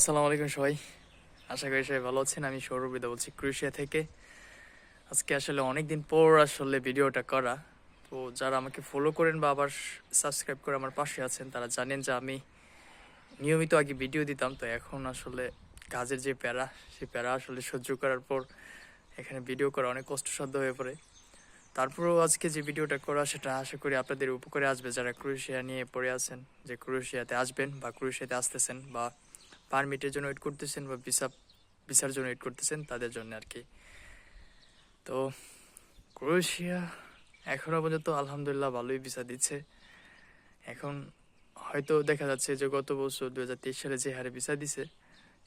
আসসালামু আলাইকুম সবাই। আশা করি সবাই ভালো আছেন। আমি সৌরভ সৌরবিদা বলছি ক্রোয়েশিয়া থেকে। আজকে আসলে অনেক দিন পর আসলে ভিডিওটা করা। তো যারা আমাকে ফলো করেন বা আবার সাবস্ক্রাইব করে আমার পাশে আছেন, তারা জানেন যে আমি নিয়মিত আগে ভিডিও দিতাম। তো এখন আসলে কাজের যে প্যারা, সেই প্যারা আসলে সহ্য করার পর এখানে ভিডিও করা অনেক কষ্টসাধ্য হয়ে পড়ে। তারপরেও আজকে যে ভিডিওটা করা, সেটা আশা করি আপনাদের উপকারে আসবে। যারা ক্রোয়েশিয়া নিয়ে পড়ে আছেন, যে ক্রোয়েশিয়াতে আসবেন বা ক্রোয়েশিয়াতে আসতেছেন বা পারমিটের জন্য ওয়েট করতেছেন বা ভিসা ভিসার জন্য ওয়েট করতেছেন, তাদের জন্য আর কি। তো ক্রোয়েশিয়া এখনও পর্যন্ত আলহামদুলিল্লাহ ভালোই ভিসা দিচ্ছে। এখন হয়তো দেখা যাচ্ছে যে গত বছর দু হাজার তেইশ সালে যে হারে ভিসা দিছে,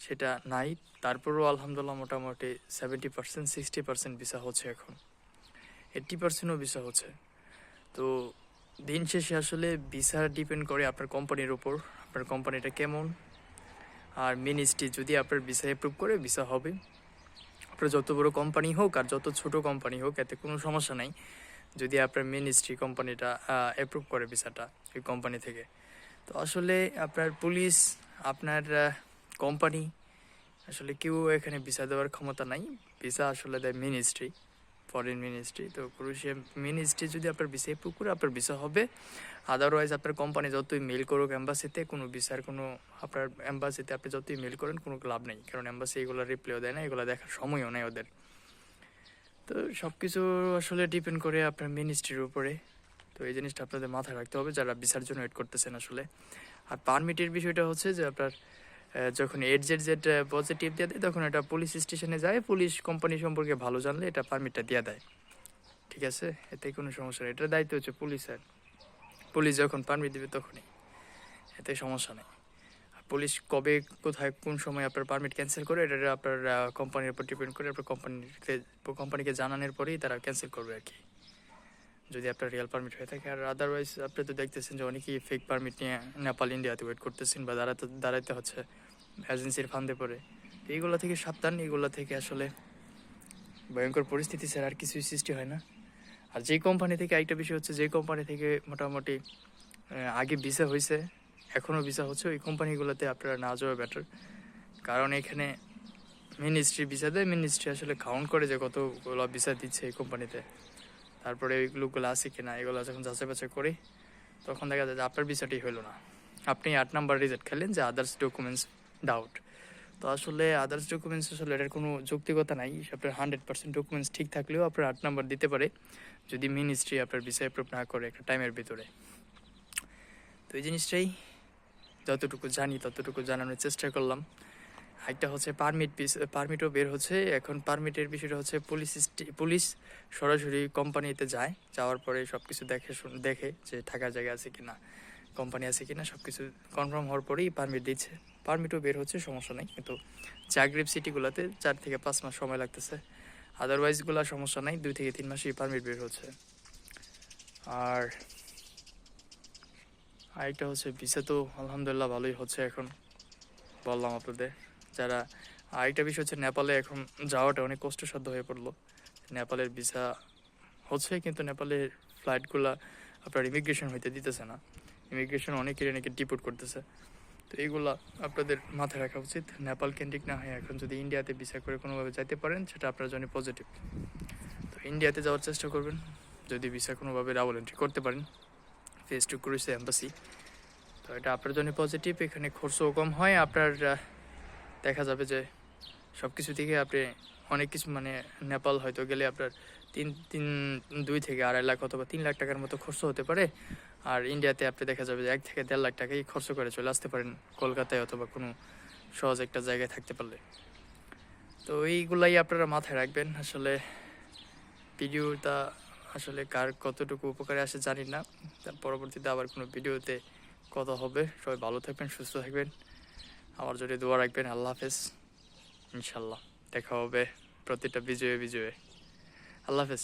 সেটা নাই। তারপরেও আলহামদুলিল্লাহ মোটামুটি seventy percent sixty percent visa হচ্ছে এখন। এইট্টি পার্সেন্টও ভিসা হচ্ছে। তো দিন শেষে আসলে ভিসা ডিপেন্ড করে আপনার কোম্পানির উপর, আপনার কোম্পানিটা কেমন আর মিনিস্ট্রি যদি আপনার ভিসা অ্যাপ্রুভ করে ভিসা হবে। আপনার যত বড় কোম্পানি হোক আর যত ছোট কোম্পানি হোক, এতে কোনো সমস্যা নাই। যদি আপনার মিনিস্ট্রি কোম্পানিটা অ্যাপ্রুভ করে ভিসাটা ওই কোম্পানি থেকে। তো আসলে আপনার পুলিশ, আপনার কোম্পানি আসলে কেউ এখানে ভিসা দেওয়ার ক্ষমতা নাই। ভিসা আসলে দেয় মিনিস্ট্রি ফরেন মিনিস্ট্রি তো ক্রুশিয়া মিনিস্ট্রি যদি আপনার ভিসা অ্যাপ্রুভ করে আপনার ভিসা হবে আদারওয়াইজ আপনার কোম্পানি যতই মেল করুক অ্যাম্বাসিতে কোনো ভিসার কোনো আপনার অ্যাম্বাসিতে আপনি যতই মেল করেন, কোনো লাভ নেই। কারণ অ্যাম্বাসি এগুলো রিপ্লাইও দেয় না, এগুলো দেখার সময়ও নেই ওদের। তো সব কিছু আসলে ডিপেন্ড করে আপনার মিনিস্ট্রির উপরে। তো এই জিনিসটা আপনাদের মাথায় রাখতে হবে, যারা ভিসার জন্য ওয়েট করতেছেন আসলে। আর পারমিটের বিষয়টা হচ্ছে যে আপনার যখন এড জেড জেড পজিটিভ দিয়ে দেয়, তখন এটা পুলিশ স্টেশনে যায়। পুলিশ কোম্পানি সম্পর্কে ভালো জানলে এটা পারমিটটা দিয়ে দেয়। ঠিক আছে? এতে কোনো সমস্যা নেই। এটার দায়িত্ব হচ্ছে পুলিশের পুলিশ যখন পারমিট দেবে তখনই। এতে সমস্যা নেই। পুলিশ কবে, কোথায়, কোন সময় আপনার পারমিট ক্যান্সেল করে, এটা আপনার কোম্পানির উপর ডিপেন্ড করে, আপনার কোম্পানিকে কোম্পানিকে জানানোর পরেই তারা ক্যান্সেল করবে আর কি। যদি আপনার রিয়েল পারমিট হয়ে থাকে। আর আদারওয়াইজ আপনি তো দেখতেছেন যে অনেকেই ফেক পারমিট নিয়ে নেপাল ইন্ডিয়াতে ওয়েট করতেছেন বা দাঁড়াতে, দাঁড়াইতে হচ্ছে। এজেন্সির ফান্দে পড়ে। এইগুলো থেকে সাবধান এগুলো থেকে আসলে ভয়ঙ্কর পরিস্থিতি স্যার আর কিছুই সৃষ্টি হয় না। আর যেই কোম্পানি থেকে একটা বিষয় হচ্ছে, যে কোম্পানি থেকে মোটামুটি আগে ভিসা হয়েছে এখনও ভিসা হচ্ছে, ওই কোম্পানিগুলোতে আপনারা না যাওয়া বেটার কারণ এখানে মিনিস্ট্রি ভিসা দেয় মিনিস্ট্রি আসলে কাউন্ট করে যে কতগুলো ভিসা দিচ্ছে এই কোম্পানিতে। তারপরে ওইগুলোগুলো আছে কিনা, এগুলো যখন যাচাই বাছাই করে, তখন দেখা যায় যে আপনার ভিসাটি হলো না। আপনি আট নাম্বার রিজেক্ট খেলেন যে আদার্স ডকুমেন্টস ডাউট তো আসলে আদার্স ডকুমেন্টস আসলে এটার কোনো যৌক্তিকতা নাই। আপনার হান্ড্রেড পার্সেন্ট ডকুমেন্টস ঠিক থাকলেও আপনার আট নাম্বার দিতে পারে, যদি মিনিস্ট্রি আপনার ভিসা অ্যাপ্রুভ না করে একটা টাইমের ভিতরে। তো এই জিনিসটাই যতটুকু জানি, ততটুকু জানানোর চেষ্টা করলাম। একটা হচ্ছে পারমিট পারমিটও বের হচ্ছে। এখন পারমিটের বিষয়টা হচ্ছে পুলিশ পুলিশ সরাসরি কোম্পানিতে যায়, যাওয়ার পরে সব কিছু দেখে দেখে যে থাকার জায়গা আছে কিনা। কোম্পানি আছে কিনা সব কিছু কনফার্ম হওয়ার পরেই পারমিট দিচ্ছে। পারমিটও বের হচ্ছে, সমস্যা নেই, কিন্তু জাগরিব সিটিগুলোতে চার থেকে পাঁচ মাস সময় লাগতেছে। আদারওয়াইজগুলো সমস্যা নাই, দুই থেকে তিন মাসেই পারমিট বের হচ্ছে। আর আরেকটা হচ্ছে ভিসা তো আলহামদুলিল্লাহ ভালোই হচ্ছে এখন, বললাম আপনাদের। যারা, আরেকটা বিষয় হচ্ছে, নেপালে এখন যাওয়াটা অনেক কষ্টসাধ্য হয়ে পড়ল। নেপালের ভিসা হচ্ছে, কিন্তু নেপালের ফ্লাইটগুলা আপনার ইমিগ্রেশন হইতে দিতেছে না। ইমিগ্রেশন অনেকের অনেকে ডিপোর্ট করতেছে। তো এইগুলা আপনাদের মাথায় রাখা উচিত। নেপাল কেন্দ্রিক না হয় এখন যদি ইন্ডিয়াতে ভিসা করে কোনোভাবে যাইতে পারেন, সেটা আপনার জন্য পজিটিভ তো ইন্ডিয়াতে যাওয়ার চেষ্টা করবেন। যদি ভিসা কোনোভাবে ডাবল এন্ট্রি করতে পারেন ফেস টু ক্রুইস এম্বাসি তো এটা আপনার জন্য পজিটিভ এখানে খরচও কম হয়। আপনার দেখা যাবে যে সব কিছু থেকে আপনি অনেক কিছু মানে নেপাল হয়তো গেলে আপনার তিন তিন, দুই থেকে আড়াই লাখ অথবা তিন লাখ টাকার মতো খরচ হতে পারে। আর ইন্ডিয়াতে আপনি দেখা যাবে যে এক থেকে দেড় লাখ টাকাই খরচ করে চলে আসতে পারেন, কলকাতায় অথবা কোনো সহজ একটা জায়গায় থাকতে পারলে। তো এইগুলাই আপনারা মাথায় রাখবেন। আসলে ভিডিওটা আসলে কার কতটুকু উপকারে আসে জানি না। তার পরবর্তীতে আবার কোনো ভিডিওতে কথা হবে। সবাই ভালো থাকবেন, সুস্থ থাকবেন। আমার জন্য দোয়া রাখবেন। আল্লাহ হাফেজ। ইনশাল্লাহ দেখা হবে প্রতিটা বিজয়ে বিজয়ে। আল্লাহ হাফেজ।